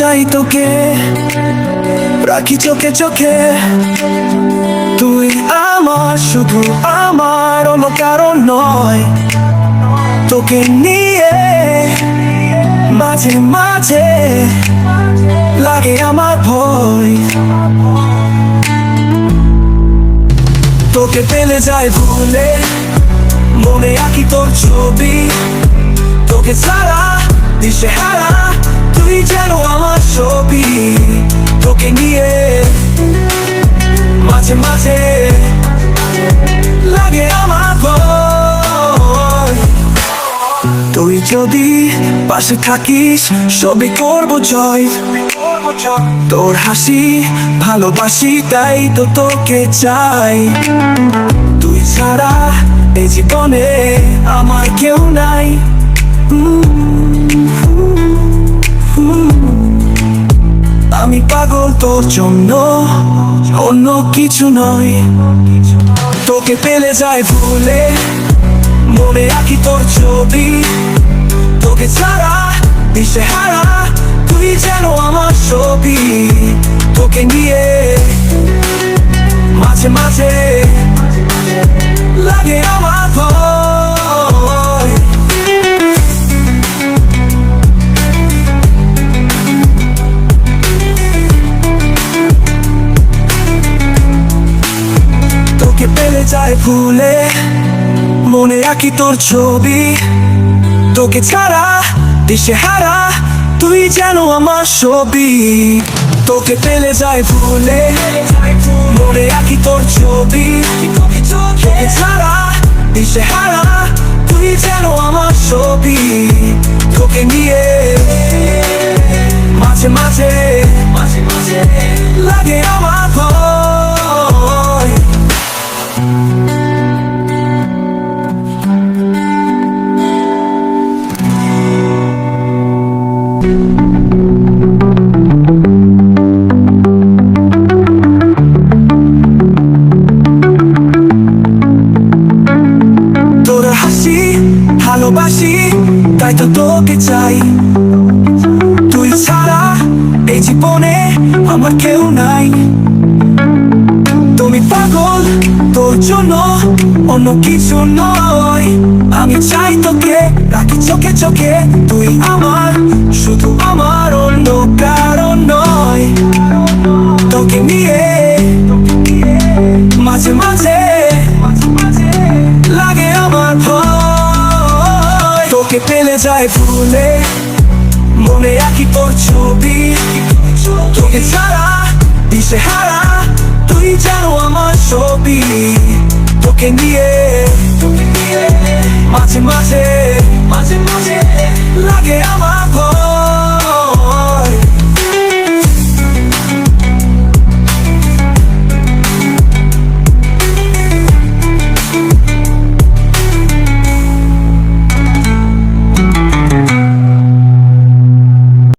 চাই তোকে, রাখি চোখে চোখে। তুই আমার, শুধু আমার অন্য কারণ নয়, তোকে নিয়ে মাঝে মাঝে লাগে আমার ভয়। তোকে পেলে যায় ভুলে, মনে আঁকি তোর ছবি। তোকে সারা দিশে হারা তুই যেন আমার ছবি তোকে নিয়ে মাঝে মাঝে লাগে আমার তুই যদি পাশে থাকিস, সবই করব জয়। তোর হাসি ভালোবাসি, তাই তো তোকে চাই। তুই ছাড়া এই জীবনে আমার কেউ নাই। তোর জন্য অন্য কিছু নয়। তোকে পেলে যায় ভুলে, মনে আঁকি তোর ছবি। তোকে ছাড়া দিশে হারা, তুই যেন আমার ছবি। তোকে নিয়ে মাঝে মাঝে তোকে পেলে যায় ভুলে। মনে আঁকি তোর ছবি। তোকে ছাড়া, দিশে হারা, তুই যেন আমার ছবি। তোকে পেলে যায় ভুলে। মনে আঁকি তোর ছবি। তোকে ছাড়া, দিশে হারা। ভালোবাসি, তাই তো তোকে চাই। তুই ছাড়া এই জীবনে আমার কেউ নাই। তুমি পাগল, তোর জন্য অন্য কিছু নয়। আমি চাই তোকে, রাখি চোখে চোখে, তুই আমার, শুধু আমার। পেলে যায় ভুলে মনে আঁকি তোর ছবি। তোকে ছাড়া দিশে হারা তুই জানো আমার ছবি। তোকে নিয়ে মাঝে মাঝে